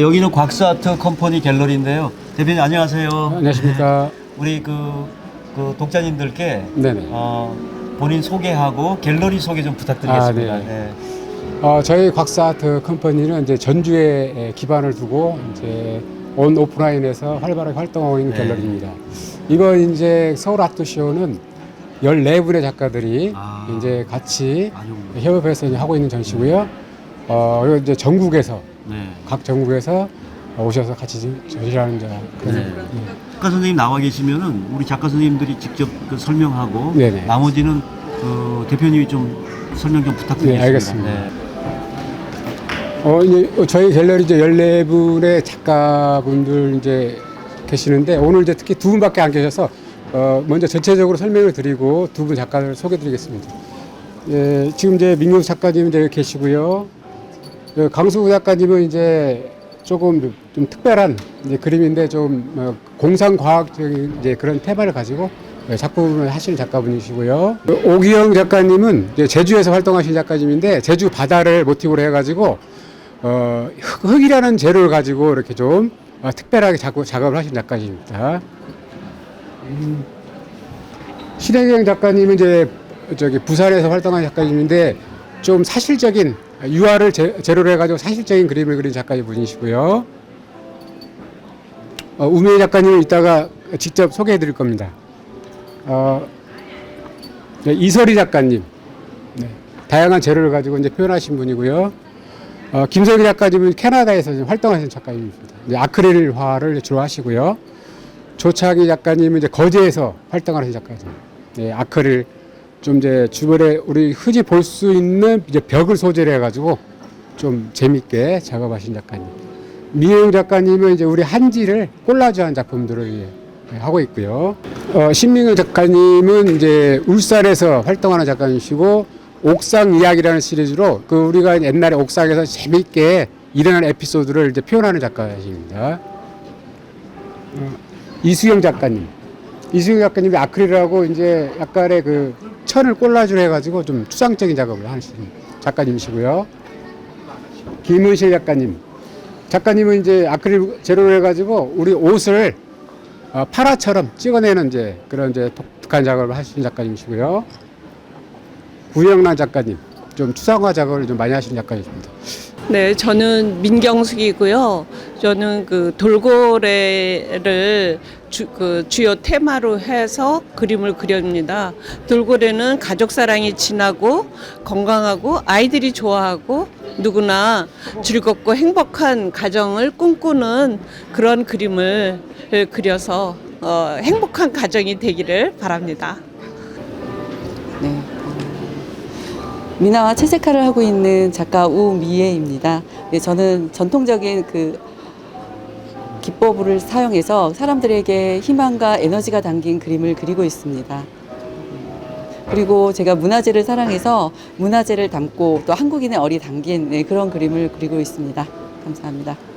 네, 여기는 곽수아트 컴퍼니 갤러리인데요. 대표님 안녕하세요. 안녕하십니까. 우리 그, 그 독자님들께 네네. 어, 본인 소개하고 갤러리 소개 좀 부탁드리겠습니다. 아, 네. 네. 어, 저희 곽사아트 컴퍼니는 이제 전주에 기반을 두고 이제 온 오프라인에서 활발하게 활동하고 있는 네. 갤러리입니다. 이번 이제 서울 아트 쇼는 14분의 작가들이 아. 이제 같이 협업해서 하고 있는 전시고요. 어, 그리고 이제 전국에서 네. 각 전국에서 오셔서 같이 좀 전시하는 자 그런 네. 작가 선생님 나와 계시면은 우리 작가 선생님들이 직접 그 설명하고 네네. 나머지는 그 대표님이 좀 설명 좀 부탁드리겠습니다. 네, 알겠습니다. 네. 어, 이제 저희 갤러리 이제 14분의 작가분들 이제 계시는데 오늘 이제 특히 두 분밖에 안 계셔서 어, 먼저 전체적으로 설명을 드리고 두 분 작가를 소개 드리겠습니다. 예, 지금 이제 민경 작가님 이제 계시고요. 그 강수구 작가님은 이제 조금 좀 특별한 그림인데 좀 어, 공상과학적인 이제 그런 테마를 가지고 예, 작품을 하시는 작가분이시고요. 그 오기영 작가님은 제주에서 활동하신 작가님인데 제주 바다를 모티브로 해가지고 어, 흙- 흙이라는 재료를 가지고 이렇게 좀 어, 특별하게 작업, 작업을 하신 작가님입니다. 음, 신혜경 작가님은 이제 저기 부산에서 활동한 작가님인데 좀 사실적인 유화를 제, 재료로 해가지고 사실적인 그림을 그린 작가님 분이시고요. 어, 우메 작가님은 이따가 직접 소개해 드릴 겁니다. 어, 네, 이설희 작가님. 네, 다양한 재료를 가지고 이제 표현하신 분이고요. 어, 김석희 작가님은 캐나다에서 작가님입니다. 이제 아크릴화를 주로 하시고요. 조창희 작가님은 이제 거제에서 활동하시는 작가님. 네, 아크릴 좀 이제 주변에 우리 흔히 볼 수 있는 이제 벽을 소재로 해가지고 좀 재밌게 작업하신 작가님. 미영 작가님은 이제 우리 한지를 콜라주한 작품들을 예, 하고 있고요. 어, 신민경 작가님은 이제 울산에서 활동하는 작가님이시고 옥상 이야기라는 시리즈로 그 우리가 옛날에 옥상에서 재밌게 일어난 에피소드를 이제 표현하는 작가십니다. 어, 이수영 작가님. 이수영 작가님이 아크릴하고 이제 약간의 그 천을 콜라주로 해가지고 좀 추상적인 작업을 하시는 작가님이시고요. 김은실 작가님. 작가님은 이제 아크릴 재료로 해가지고 우리 옷을 어, 파라처럼 찍어내는 이제 그런 이제 독특한 작업을 하시는 작가님이시고요. 구영란 작가님. 좀 추상화 작업을 좀 많이 하시는 작가님입니다. 네, 저는 민경숙이고요. 저는 그 돌고래를 주, 그 주요 테마로 해서 그림을 그립니다. 돌고래는 가족 사랑이 진하고 건강하고 아이들이 좋아하고 누구나 즐겁고 행복한 가정을 꿈꾸는 그런 그림을 그려서 어, 행복한 가정이 되기를 바랍니다. 미나와 채색화를 하고 있는 작가 우미애입니다. 네, 저는 전통적인 그 기법을 사용해서 사람들에게 희망과 에너지가 담긴 그림을 그리고 있습니다. 그리고 제가 문화재를 사랑해서 문화재를 담고 또 한국인의 얼이 담긴 네, 그런 그림을 그리고 있습니다. 감사합니다.